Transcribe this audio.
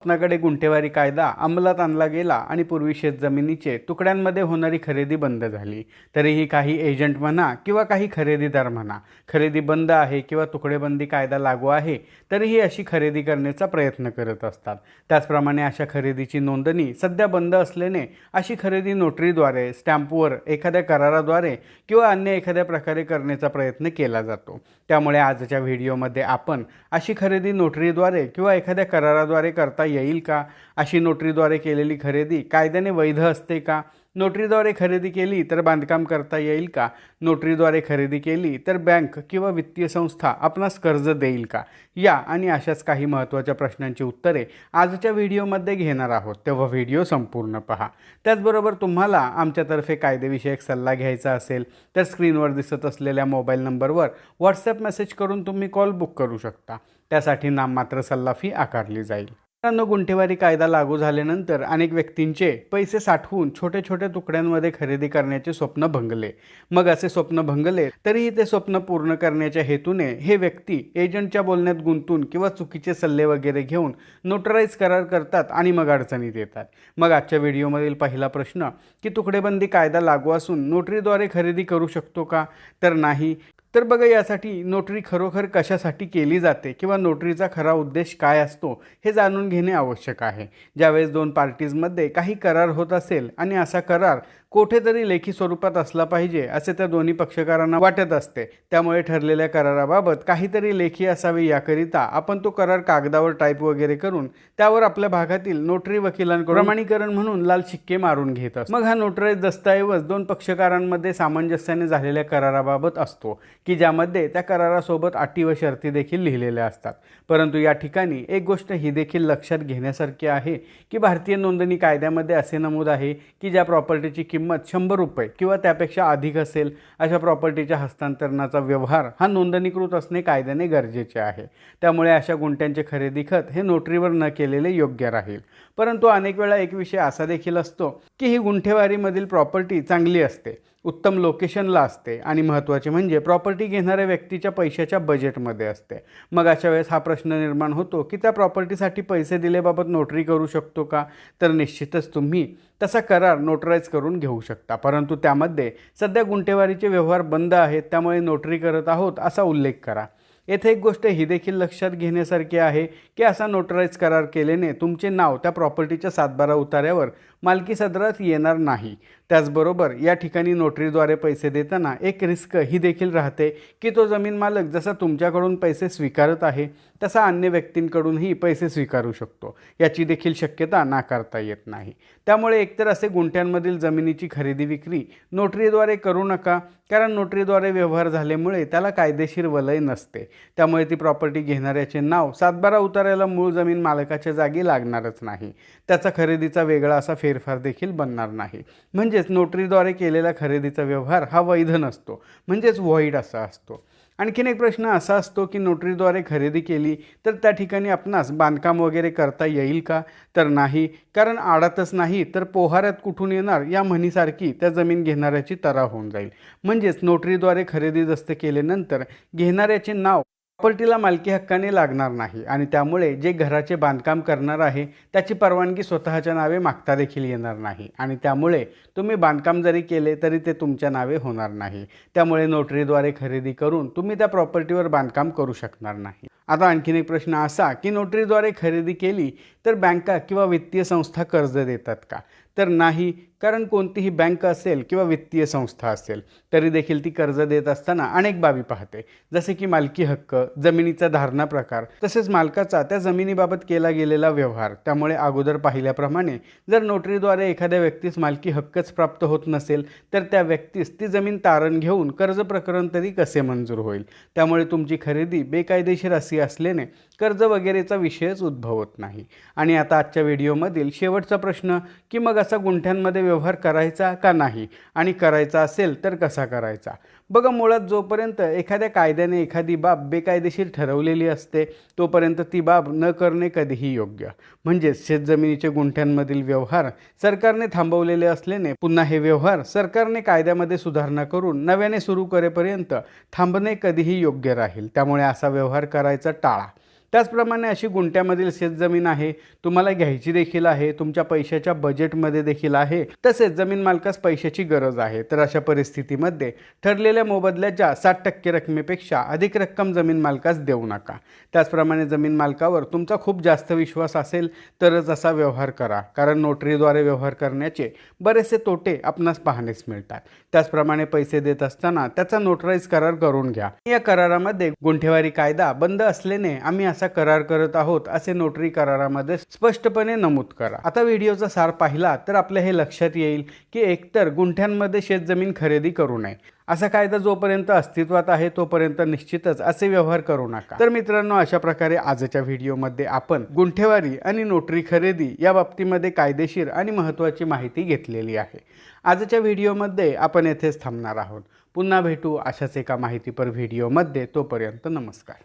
शासनाकडे गुंठेवारी कायदा अंमलात आणला गेला आणि पूर्वी शेतजमिनीचे तुकड्यांमध्ये होणारी खरेदी बंद झाली. तरीही काही एजंट म्हणा किंवा काही खरेदीदार म्हणा खरेदी बंद आहे किंवा तुकडेबंदी कायदा लागू आहे तरीही अशी खरेदी करण्याचा प्रयत्न करत असतात. त्याचप्रमाणे अशा खरेदीची नोंदणी सध्या बंद असल्याने अशी खरेदी नोटरीद्वारे स्टॅम्पवर एखाद्या कराराद्वारे किंवा अन्य एखाद्या प्रकारे करण्याचा प्रयत्न केला जातो. त्यामुळे आजच्या व्हिडिओमध्ये आपण अशी खरेदी नोटरीद्वारे किंवा एखाद्या कराराद्वारे करता येईल का? अशी नोटरीद्वारे केलेली खरेदी कायद्याने वैध असते का? नोटरीद्वारे खरेदी केली तर बांधकाम करता येईल का? नोटरीद्वारे खरेदी केली तर बँक किंवा वित्तीय संस्था आपणास कर्ज देईल का? या आणि अशाच काही महत्त्वाच्या प्रश्नांची उत्तरे आजच्या व्हिडिओमध्ये घेणार आहोत. तेव्हा व्हिडिओ संपूर्ण पहा. त्याचबरोबर तुम्हाला आमच्यातर्फे कायदेविषयक सल्ला घ्यायचा असेल तर स्क्रीनवर दिसत असलेल्या मोबाईल नंबरवर व्हॉट्सअप मेसेज करून तुम्ही कॉल बुक करू शकता. त्यासाठी नाममात्र सल्ला फी आकारली जाईल. मित्रांनो गुंठेवारी कायदा लागू झाल्यानंतर अनेक व्यक्तींचे पैसे साठवून छोट्या छोट्या तुकड्यांमध्ये खरेदी करण्याचे स्वप्न भंगले. मग असे स्वप्न भंगले तरीही ते स्वप्न पूर्ण करण्याच्या हेतूने हे व्यक्ती एजंटच्या बोलण्यात गुंतून किंवा चुकीचे सल्ले वगैरे घेऊन नोटराईज करार करतात आणि मग अडचणीत येतात. मग आजच्या व्हिडिओमधील पहिला प्रश्न की तुकडेबंदी कायदा लागू असून नोटरीद्वारे खरेदी करू शकतो का? तर नाही तर बघा यासाठी नोटरी खरोखर कशासाठी केली जाते किंवा नोटरीचा खरा उद्देश काय असतो हे जाणून घेणे आवश्यक आहे. ज्यावेळेस दोन पार्टीजमध्ये काही करार होत असेल आणि असा करार कोठेतरी लेखी स्वरूपात असला पाहिजे असे त्या दोन्ही पक्षकारांना वाटत असते. त्यामुळे ठरलेल्या कराराबाबत काहीतरी लेखी असावे याकरिता आपण तो करार कागदावर टाईप वगैरे करून त्यावर आपल्या भागातील नोटरी वकिलांकडून प्रमाणीकरण म्हणून लाल शिक्के मारून घेत असतो. मग हा नोटरी दस्तऐवज दोन पक्षकारांमध्ये सामंजस्याने झालेल्या कराराबाबत असतो की ज्यामध्ये त्या करारासोबत अटी व शर्ती देखील लिहिलेल्या असतात. परंतु या ठिकाणी एक गोष्ट ही देखील लक्षात घेण्यासारखी आहे की भारतीय नोंदणी कायद्यामध्ये असे नमूद आहे की ज्या प्रॉपर्टीची किंमत किंमत शंभर रुपये किंवा त्यापेक्षा अधिक असेल अशा प्रॉपर्टीच्या हस्तांतरणाचा व्यवहार हा नोंदणीकृत असणे कायद्याने गरजेचे आहे. त्यामुळे अशा गुंठ्यांचे खरेदी खत हे नोटरीवर न केलेले योग्य राहील. परंतु अनेक वेळा एक विषय असा देखील असतो की ही गुंठेवारीमधील प्रॉपर्टी चांगली असते. उत्तम लोकेशनला असते. आणि महत्त्वाचे म्हणजे प्रॉपर्टी घेणाऱ्या व्यक्तीच्या पैशाच्या बजेटमध्ये असते. मग अशा वेळेस हा प्रश्न निर्माण होतो की त्या प्रॉपर्टीसाठी पैसे दिल्याबाबत नोटरी करू शकतो का? तर निश्चितच तुम्ही तसा करार नोटराईज करून घेऊ शकता. परंतु त्यामध्ये सध्या गुंटेवारीचे व्यवहार बंद आहेत त्यामुळे नोटरी करत आहोत असा उल्लेख करा. येथे एक गोष्ट ही देखील लक्षात घेण्यासारखी आहे की असा नोटराईज करार केल्याने तुमचे नाव त्या प्रॉपर्टीच्या सातबारा उतार्यावर मालकी सदरात येणार नाही. त्याचबरोबर या ठिकाणी नोटरीद्वारे पैसे देताना एक रिस्क ही देखील राहते की तो जमीन मालक जसा तुमच्याकडून पैसे स्वीकारत आहे तसा अन्य व्यक्तींकडूनही पैसे स्वीकारू शकतो. याची देखील शक्यता नाकारता येत नाही. त्यामुळे एकतर असे गुंठ्यांमधील जमिनीची खरेदी विक्री नोटरीद्वारे करू नका कारण नोटरीद्वारे व्यवहार झाल्यामुळे त्याला कायदेशीर वलय नसते. त्यामुळे ती प्रॉपर्टी घेणाऱ्याचे नाव सातबारा उतारायला मूळ जमीन मालकाच्या जागी लागणारच नाही. त्याचा खरेदीचा वेगळा असा फेरफार देखील बनणार नाही. म्हणजे म्हणजेच नोटरीद्वारे केलेला खरेदीचा व्यवहार हा वैध नसतो. म्हणजेच व्हॉईड असा असतो. आणखीन एक प्रश्न असा असतो की नोटरीद्वारे खरेदी केली तर त्या ठिकाणी आपणास बांधकाम वगैरे करता येईल का? तर नाही कारण आडातच नाही तर पोहाऱ्यात कुठून येणार या म्हणीसारखी त्या जमीन घेणाऱ्याची तरा होऊन जाईल. म्हणजेच नोटरीद्वारे खरेदी दस्त केल्यानंतर घेणाऱ्याचे नाव प्रॉपर्टीला मालकी हक्काने लागणार नाही आणि त्यामुळे जे घराचे बांधकाम करणार आहे त्याची परवानगी स्वतःच्या नावे मागता देखील येणार नाही. आणि त्यामुळे तुम्ही बांधकाम जरी केले तरी ते तुमच्या नावे होणार नाही. त्यामुळे नोटरीद्वारे खरेदी करून तुम्ही त्या प्रॉपर्टीवर बांधकाम करू शकणार नाही. आता आणखीन एक प्रश्न असा की नोटरीद्वारे खरेदी केली तर बँका किंवा वित्तीय संस्था कर्ज देतात का? तर नाही कारण कोणतीही बँक असेल किंवा वित्तीय संस्था असेल तरी देखील ती कर्ज देत असताना अनेक बाबी पाहते. जसे की मालकी हक्क जमिनीचा धारणा प्रकार तसेच मालकाचा त्या जमिनीबाबत केला गेलेला व्यवहार. त्यामुळे अगोदर पाहिल्याप्रमाणे जर नोटरीद्वारे एखाद्या व्यक्तीस मालकी हक्कच प्राप्त होत नसेल तर त्या व्यक्तीस ती जमीन तारण घेऊन कर्ज प्रकरण तरी कसे मंजूर होईल? त्यामुळे तुमची खरेदी बेकायदेशीर असेल असल्याने कर्ज वगैरेचा विषयच उद्भवत नाही. आणि आता आजच्या व्हिडिओमधील शेवटचा प्रश्न की मग असा गुंठ्यांमध्ये व्यवहार करायचा का नाही? आणि करायचा असेल तर कसा करायचा? बघा मुळात जोपर्यंत एखाद्या कायद्याने एखादी बाब बेकायदेशीर ठरवलेली असते तोपर्यंत ती बाब न करणे कधीही योग्य. म्हणजेच शेतजमिनीच्या गुंठ्यांमधील व्यवहार सरकारने थांबवलेले असल्याने पुन्हा हे व्यवहार सरकारने कायद्यामध्ये सुधारणा करून नव्याने सुरू करेपर्यंत थांबणे कधीही योग्य राहील. त्यामुळे असा व्यवहार करायचा टाळा. त्याचप्रमाणे अशी गुंठ्यामधील शेतजमीन आहे तुम्हाला घ्यायची देखील आहे तुमच्या पैशाच्या बजेटमध्ये देखील आहे तसेच जमीन मालकास पैशाची गरज आहे. तर अशा परिस्थितीमध्ये ठरलेल्या मोबदल्याच्या साठ टक्के रकमेपेक्षा अधिक रक्कम जमीन मालकास देऊ नका. त्याचप्रमाणे जमीन मालकावर तुमचा खूप जास्त विश्वास असेल तरच असा व्यवहार करा. कारण नोटरीद्वारे व्यवहार करण्याचे बरेचसे तोटे आपणास पाहण्यास मिळतात. त्याचप्रमाणे पैसे देत असताना त्याचा नोटराईज करार करून घ्या. या करारामध्ये गुंठेवारी कायदा बंद असल्याने आम्ही असा करार करत आहोत असे नोटरी करारामध्ये स्पष्टपणे नमूद करा. आता व्हिडिओचा सार पाहिला तर आपल्या हे लक्षात येईल की एकतर गुंठ्यांमध्ये शेतजमीन खरेदी करू नये. असा कायदा जोपर्यंत अस्तित्वात आहे तोपर्यंत निश्चितच असे व्यवहार करू नका. तर मित्रांनो अशा प्रकारे आजच्या व्हिडिओमध्ये आपण गुंठेवारी आणि नोटरी खरेदी या बाबतीमध्ये कायदेशीर आणि महत्त्वाची माहिती घेतलेली आहे. आजच्या व्हिडिओमध्ये आपण येथेच थांबणार आहोत. पुन्हा भेटू अशाच एका माहितीपर व्हिडिओमध्ये. तोपर्यंत नमस्कार.